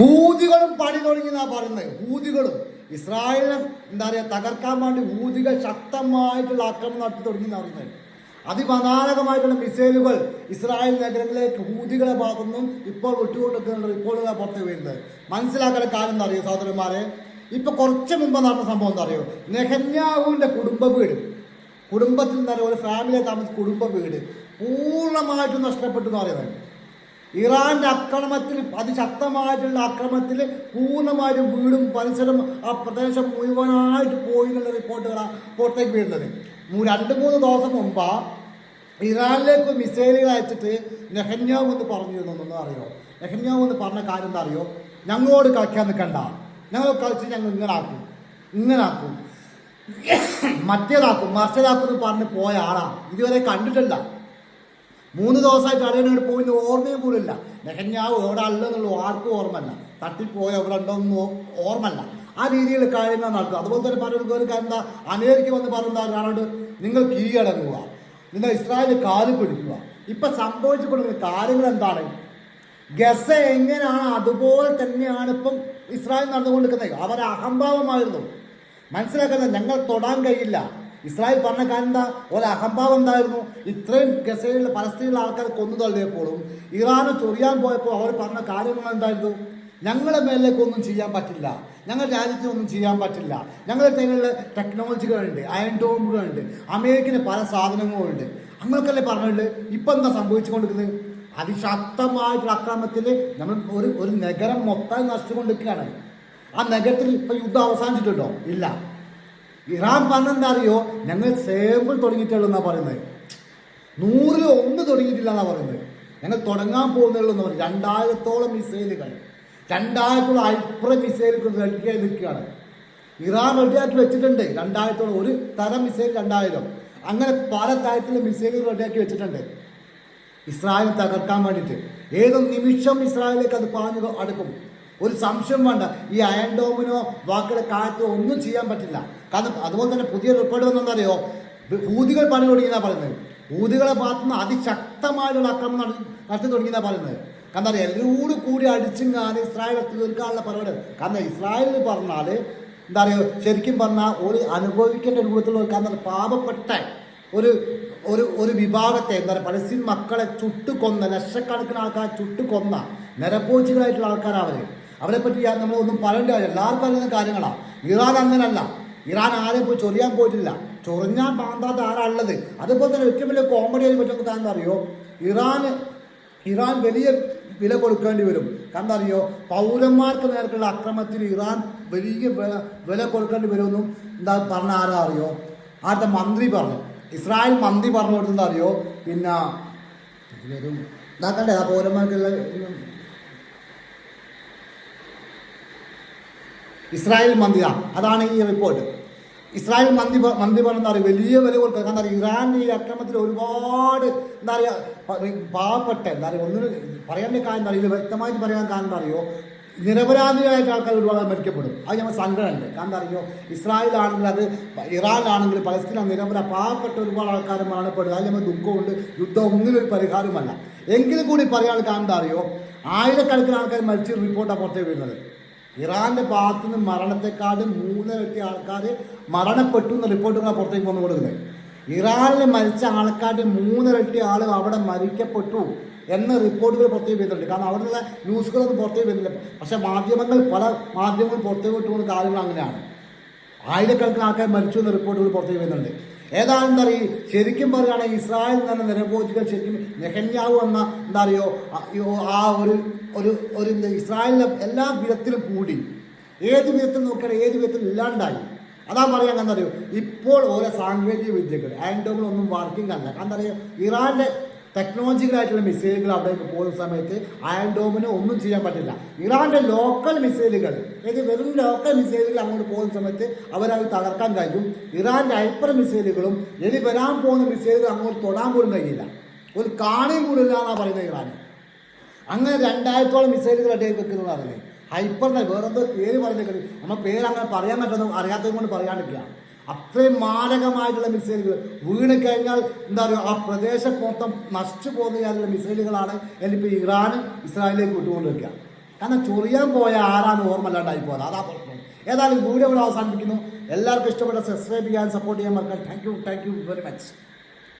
ഹൂതികളും പണി തുടങ്ങി എന്നാ പറയുന്നത്. ഹൂതികളും. ഇസ്രായേലിനെ എന്താ പറയുക തകർക്കാൻ വേണ്ടി ഹൂതികൾ ശക്തമായിട്ടുള്ള ആക്രമണം നടത്തി തുടങ്ങി എന്നാണ് പറയുന്നത്. അതിമനാരകമായിട്ടുള്ള മിസൈലുകൾ ഇസ്രായേൽ നഗരങ്ങളിലേക്ക് ഹൂതികളെ ഭാഗത്തുനിന്നും ഇപ്പോൾ വിട്ടുകൊണ്ടിരിക്കുന്ന റിപ്പോർട്ടുകൾ പുറത്ത് വരുന്നത്. മനസ്സിലാക്കേണ്ട കാര്യം എന്താ അറിയോ സഹോദരന്മാരെ? ഇപ്പൊ കുറച്ച് മുമ്പ് നടന്ന സംഭവം എന്താ അറിയോ? നെഹന്യാഹുവിന്റെ കുടുംബ വീട്. കുടുംബത്തിൽ നിന്ന് ഒരു ഫാമിലിയെ താമസിച്ച കുടുംബ വീട് പൂർണമായിട്ടും നഷ്ടപ്പെട്ടു എന്ന് പറയുന്നത്. ഇറാന്റെ ആക്രമണത്തിൽ അതിശക്തമായിട്ടുള്ള ആക്രമണത്തിൽ പൂർണമായും വീടും പരിസരം ആ പ്രദേശം മുഴുവനായിട്ട് പോയി എന്നുള്ള റിപ്പോർട്ടുകളാണ് പുറത്തേക്ക് വരുന്നത്. രണ്ട് മൂന്ന് ദിവസം മുമ്പാ ഇറാനിലേക്ക് മിസൈലുകൾ അയച്ചിട്ട് നെഹന്യാവ് എന്ന് പറഞ്ഞിരുന്നു എന്ന് അറിയോ? നെഹന്യാവ് എന്ന് പറഞ്ഞ കാര്യം എന്താ അറിയോ? ഞങ്ങളോട് കളിക്കാൻ നിൽക്കണ്ട. ഞങ്ങൾ കളിച്ച് ഞങ്ങൾ ഇങ്ങനെ ആക്കും ഇങ്ങനെ ആക്കും മറ്റേതാക്കും മറിച്ചതാക്കും എന്ന് പറഞ്ഞ് പോയ ആളാണ് ഇതുവരെ കണ്ടിട്ടില്ല. മൂന്ന് ദിവസമായിട്ട് അറിയാനായിട്ട് പോയിന്ന് ഓർമ്മയും കൂടില്ല. നെഹന്യാവ് എവിടെ അല്ലെന്നുള്ള ആർക്കും ഓർമ്മല്ല തട്ടിപ്പോയോ എവിടെ ഉണ്ടോന്നും ഓർമ്മല്ല ആ രീതിയിൽ കാര്യങ്ങൾ നടക്കും അതുപോലെ തന്നെ പലർക്കും ഒരു എന്താ? അമേരിക്ക വന്ന് പറയുന്ന കാരണം നിങ്ങൾ കീഴടങ്ങുക. നിങ്ങൾ ഇസ്രായേൽ കാൽ പിടിക്കുക. ഇപ്പൊ സംഭവിച്ചു കൊടുക്കുന്ന കാര്യങ്ങൾ എന്താണ്? ഗസ എങ്ങനെയാണ്? അതുപോലെ തന്നെയാണ് ഇപ്പം ഇസ്രായേൽ നടന്നുകൊണ്ടിരിക്കുന്നത്. അവരെ അഹംഭാവമായിരുന്നു. മനസ്സിലാക്കുന്നത് ഞങ്ങൾ തൊടാൻ കഴിയില്ല. ഇസ്രായേൽ കാര്യം എന്താ? ഒരു അഹംഭാവം എന്തായിരുന്നു? ഇത്രയും ഗസയിൽ പലസ്തീനിലെ ആൾക്കാർ കൊന്നു തള്ളിയപ്പോഴും ഇറാന് ചൊറിയാൻ പോയപ്പോൾ അവർ പറഞ്ഞ കാര്യങ്ങൾ എന്തായിരുന്നു? ഞങ്ങളുടെ മേലേക്ക് ഒന്നും ചെയ്യാൻ പറ്റില്ല. ഞങ്ങളുടെ രാജ്യത്തിന് ഒന്നും ചെയ്യാൻ പറ്റില്ല. ഞങ്ങളുടെ കയ്യിലുള്ള ടെക്നോളജികളുണ്ട് അയൺ ഡോമുകളുണ്ട് അമേരിക്കന് പല സാധനങ്ങളുണ്ട്. അങ്ങനെയൊക്കെയല്ലേ പറഞ്ഞിട്ടുണ്ട് ഇപ്പം എന്താ സംഭവിച്ചുകൊണ്ടിരിക്കുന്നത്? അതിശക്തമായിട്ടുള്ള അക്രമത്തിൽ നമ്മൾ ഒരു ഒരു നഗരം മൊത്തം നശിച്ചുകൊണ്ടിരിക്കുകയാണ്. ആ നഗരത്തിൽ ഇപ്പം യുദ്ധം അവസാനിച്ചിട്ടുണ്ടോ? ഇല്ല. ഇറാൻ പറഞ്ഞെന്താ അറിയോ? ഞങ്ങൾ സേമ്പിൾ തുടങ്ങിയിട്ടുള്ളൂ എന്നാ പറയുന്നത്. നൂറിൽ ഒന്ന് തുടങ്ങിയിട്ടില്ല എന്നാ പറയുന്നത്. ഞങ്ങൾ തുടങ്ങാൻ പോകുന്നുള്ളൂ എന്ന് പറയും രണ്ടായിരത്തോളം മിസൈലുകൾ രണ്ടായിരത്തോളം അൽപ്ര മിസൈലുകൾ റെഡിയായി നിൽക്കുകയാണ്. ഇറാൻ റെഡിയാക്കി വെച്ചിട്ടുണ്ട്. രണ്ടായിരത്തോളം ഒരു തരം മിസൈൽ രണ്ടായിരം. അങ്ങനെ പല തരത്തിലുള്ള മിസൈലുകൾ റെഡിയാക്കി വെച്ചിട്ടുണ്ട്. ഇസ്രായേൽ തകർക്കാൻ വേണ്ടിയിട്ട്. ഏതൊരു നിമിഷം ഇസ്രായേലിലേക്ക് അത് പാഞ്ഞു അടുക്കും. ഒരു സംശയം വേണ്ട. ഈ അയൺ ഡോമിനോ വാക്കുകളുടെ കാലത്തോ ഒന്നും ചെയ്യാൻ പറ്റില്ല. കാരണം അതുപോലെ തന്നെ പുതിയ റിപ്പോർട്ട് വന്നെന്നറിയോ ഭൂതികൾ പണി തുടങ്ങിയെന്നാ പറയുന്നത്. ഭൂതികളെ ഭാഗത്തുനിന്ന് അതിശക്തമായിട്ടുള്ള ആക്രമണം നടത്തി നടത്തി തുടങ്ങിയെന്നാ പറയുന്നത്. കാരണം അറിയാം എല്ലാവരും കൂടി അടിച്ചിങ്ങാൻ ഇസ്രായേൽ തീർക്കാനുള്ള പരിപാടി. കാരണം ഇസ്രായേലിൽ പറഞ്ഞാൽ എന്താ പറയുക? ശരിക്കും പറഞ്ഞാൽ ഒരു അനുഭവിക്കേണ്ട രൂപത്തിലുള്ള കാരണം പാപപ്പെട്ട ഒരു ഒരു ഒരു വിഭാഗത്തെ എന്താ പറയുക? പലസ്തീൻ മക്കളെ ചുട്ടുകൊന്ന ലക്ഷക്കണക്കിന് ആൾക്കാരെ ചുട്ടുകൊന്ന നിരപ്പോച്ചുകളായിട്ടുള്ള ആൾക്കാരാണ് അവർ അവരെ പറ്റി നമ്മൾ ഒന്നും പറയേണ്ട കാര്യം എല്ലാവർക്കും അറിയുന്ന കാര്യങ്ങളാണ് ഇറാൻ അങ്ങനല്ല. ഇറാൻ ആരെയും പോയി ചൊറിയാൻ പോയിട്ടില്ല. ചൊറിഞ്ഞാൻ പാന്താത്ത ആരാളുള്ളത് അതുപോലെ തന്നെ ഏറ്റവും വലിയ കോമഡി ആയി പറ്റുന്ന കാരണം അറിയോ? ഇറാൻ ഇറാൻ വലിയ വില കൊടുക്കേണ്ടി വരും. കാരണം അറിയോ? പൗരന്മാർക്ക് നേർക്കുള്ള അക്രമത്തിൽ ഇറാൻ വലിയ വില വില കൊടുക്കേണ്ടി വരുമെന്നും എന്താ പറഞ്ഞ ആരാ അറിയോ? ആരുടെ മന്ത്രി പറഞ്ഞു. ഇസ്രായേൽ മന്ത്രി പറഞ്ഞു കൊടുത്തെന്താ അറിയോ? പിന്നെ ഇതാക്കണ്ടേ? ആ പൗരന്മാർക്കുള്ള ഇസ്രായേൽ മന്ത്രി അതാണ് ഈ റിപ്പോർട്ട് ഇസ്രായേൽ മന്ദി മന്ത്രി പറഞ്ഞ എന്താ പറയുക വലിയ വില കൊടുക്കുക. എന്താ പറയുക ഇറാൻ ഈ അക്രമത്തിൽ ഒരുപാട് എന്താ പറയുക പാവപ്പെട്ട എന്താ പറയുക ഒന്നിനും പറയേണ്ട കാര്യം എന്താ പറയുക വ്യക്തമായിട്ട് പറയാൻ കാരണം എന്താ അറിയോ? നിരപരാധിയായിട്ട് ആൾക്കാർ ഒരുപാട് മരിക്കപ്പെടും. അത് ഞങ്ങൾ സങ്കടമുണ്ട് കാരണം അറിയോ? ഇസ്രായേൽ ആണെങ്കിൽ അത് ഇറാനാണെങ്കിൽ പലസ്തീന നിരപരാ പാവപ്പെട്ട ഒരുപാട് ആൾക്കാർ മരണപ്പെടും. അതിൽ നമ്മൾ ദുഃഖമുണ്ട് യുദ്ധം ഒന്നിനൊരു പരിഹാരമല്ല എങ്കിലും കൂടി പറയാൻ കാരണം എന്താ അറിയോ? ആയിരക്കണക്കിന് ആൾക്കാർ മരിച്ചു റിപ്പോർട്ടാണ് പുറത്തേക്ക് വരുന്നത്. ഇറാന്റെ ഭാഗത്തു നിന്ന് മരണത്തെക്കാളും മൂന്നിരട്ടി ആൾക്കാർ മരണപ്പെട്ടു എന്ന റിപ്പോർട്ടുകളാണ് പുറത്തേക്ക് വന്നു കൊടുക്കുന്നത് ഇറാനിൽ മരിച്ച ആൾക്കാരുടെ മൂന്നിരട്ടി ആൾ അവിടെ മരിക്കപ്പെട്ടു എന്ന റിപ്പോർട്ടുകൾ പുറത്തേക്ക് വരുന്നുണ്ട്. കാരണം അവിടെയുള്ള ന്യൂസുകളൊന്നും പുറത്തേക്ക് വരുന്നില്ല. പക്ഷെ മാധ്യമങ്ങൾ പല മാധ്യമങ്ങൾ പുറത്തേക്ക് വിട്ടുകൊണ്ട് കാര്യങ്ങൾ അങ്ങനെയാണ്. ആയിരക്കണക്കിന് ആൾക്കാർ മരിച്ചു എന്ന റിപ്പോർട്ടുകൾ പുറത്തേക്ക് വരുന്നുണ്ട്. ഏതാണെന്ന് അറിയും ശരിക്കും പറയുകയാണെങ്കിൽ ഇസ്രായേൽ തന്നെ നിരപോധികൾ ശരിക്കും നെഹന്യാവ് എന്ന എന്താ അറിയോ ആ- ഒരു ഒരു ഒരു ഇസ്രായേലിനെ എല്ലാ വിധത്തിലും കൂടി ഏത് വിധത്തിൽ നോക്കിയാൽ ഏത് വിധത്തിൽ ഇല്ലാണ്ടായി. അതാ പറയാൻ എന്താ അറിയോ ഇപ്പോൾ ഓരോ സാങ്കേതിക വിദ്യകൾ ആൻഡോമിലൊന്നും വർക്കിംഗ് അല്ല. കാരണം അറിയോ ഇറാന്റെ ടെക്നോളജിക്കലായിട്ടുള്ള മിസൈലുകൾ അവിടേക്ക് പോകുന്ന സമയത്ത് അയൺ ഡോമിന് ഒന്നും ചെയ്യാൻ പറ്റില്ല. ഇറാന്റെ ലോക്കൽ മിസൈലുകൾ അതായത് വെറും ലോക്കൽ മിസൈലുകൾ അങ്ങോട്ട് പോകുന്ന സമയത്ത് അവരത് തകർക്കാൻ കഴിയും. ഇറാന്റെ ഹൈപ്പർ മിസൈലുകളും ഇനി വരാൻ പോകുന്ന മിസൈലുകൾ അങ്ങോട്ട് തൊടാൻ പോലും കഴിയില്ല. ഒരു കാണുകയും കൂടില്ല എന്നാണ് പറയുന്നത് ഇറാൻ അങ്ങനെ രണ്ടായിരത്തോളം മിസൈലുകൾ അടിയിൽ വെക്കുന്നത് പറയുന്നത് ഹൈപ്പറിന്റെ വേറെന്തോ പേര് പറയുന്നത് നമ്മൾ പേര് അങ്ങനെ പറയാൻ പറ്റുന്ന അറിയാത്തത് കൊണ്ട് പറയാണ്ടിരിക്കുക അത്രയും മാരകമായിട്ടുള്ള മിസൈലുകൾ. വീണ് കഴിഞ്ഞാൽ എന്താ പറയുക ആ പ്രദേശം മൊത്തം നശിച്ചു പോകുന്ന മിസൈലുകളാണ് എന്നിപ്പോൾ ഇറാൻ ഇസ്രായേലിലേക്ക് വിട്ടുകൊണ്ടിരിക്കുക കാരണം ചൊറിയാൻ പോയ ആരാണ് ഓർമ്മ അല്ലാണ്ടായി പോകാൻ അതാ പ്രശ്നം. ഏതായാലും വീഡിയോ ഇവിടെ അവസാനിപ്പിക്കുന്നു. എല്ലാവർക്കും ഇഷ്ടപ്പെട്ട സബ്സ്ക്രൈബ് ചെയ്യാൻ സപ്പോർട്ട് ചെയ്യാൻ മറക്കാൻ thank you thank you very much